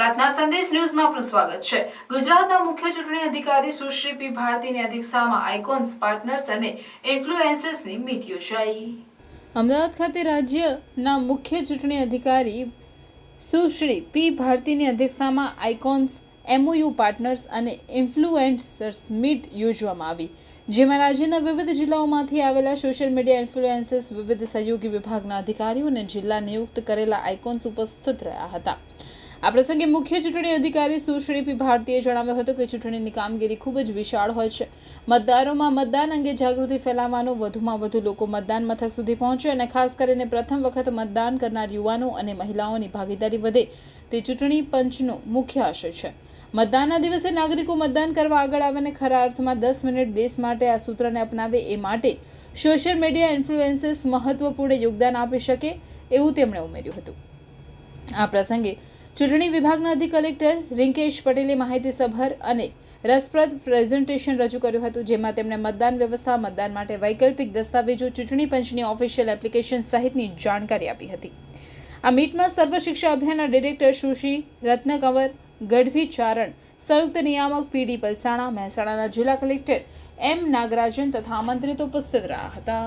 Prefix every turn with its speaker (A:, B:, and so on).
A: પ્રાર્થના સંદેશ ન્યૂઝમાં આપનું સ્વાગત છે. ગુજરાતના મુખ્ય ચૂંટણી અધિકારી સુશ્રી પી ભારતીની અધ્યક્ષતામાં આઇકોન્સ પાર્ટનર્સ અને ઇન્ફ્લુએન્સર્સની મીટ યોજાઈ. અમદાવાદ ખાતે રાજ્યના મુખ્ય ચૂંટણી અધિકારી સુશ્રી પી ભારતીની અધ્યક્ષતામાં આઇકોન્સ એમઓયુ પાર્ટનર્સ અને ઇન્ફ્લુએન્સર્સ મીટ યોજવામાં આવી, જેમાં રાજ્યના વિવિધ જિલ્લાઓમાંથી આવેલા સોશિયલ મીડિયા ઇન્ફ્લુએન્સર્સ, વિવિધ સહયોગી વિભાગના અધિકારીઓ અને જિલ્લા નિયુક્ત કરેલા આઇકોન્સ ઉપસ્થિત રહ્યા હતા. આ પ્રસંગે મુખ્ય ચૂંટણી અધિકારી સુશ્રી પી ભારતીએ જણાવ્યું હતું કે ચૂંટણીની કામગીરી ખૂબ જ વિશાળ હોય છે. મતદારોમાં મતદાન અંગે જાગૃતિ ફેલાવવાનો વધુમાં વધુ લોકો મતદાન મથક સુધી પહોંચે અને ખાસ કરીને પ્રથમ વખત મતદાન કરનાર યુવાનો અને મહિલાઓની ભાગીદારી વધે તે ચૂંટણી પંચનો મુખ્ય આશય છે. મતદાનના દિવસે નાગરિકો મતદાન કરવા આગળ આવે અને ખરા અર્થમાં દસ મિનિટ દેશ માટે આ સૂત્રને અપનાવે એ માટે સોશિયલ મીડિયા ઇન્ફ્લુએન્સર્સ મહત્વપૂર્ણ યોગદાન આપી શકે એવું તેમણે ઉમેર્યું હતું. આ પ્રસંગે ચૂંટણી વિભાગના અધિક કલેક્ટર રિંકેશ પટેલે માહિતીસભર અને રસપ્રદ પ્રેઝન્ટેશન રજૂ કર્યું હતું, જેમાં તેમણે મતદાન વ્યવસ્થા, મતદાન માટે વૈકલ્પિક દસ્તાવેજો, ચૂંટણી પંચની ઓફિશિયલ એપ્લિકેશન સહિતની જાણકારી આપી હતી. આ મીટમાં સર્વ શિક્ષા અભિયાનના ડિરેક્ટર સુશ્રી રત્નકંવર, ગઢવી ચારણ, સંયુક્ત નિયામક પીડી પલસાણા, મહેસાણાના જિલ્લા કલેક્ટર એમ નાગરાજન તથા આમંત્રિત ઉપસ્થિત રહ્યા હતા.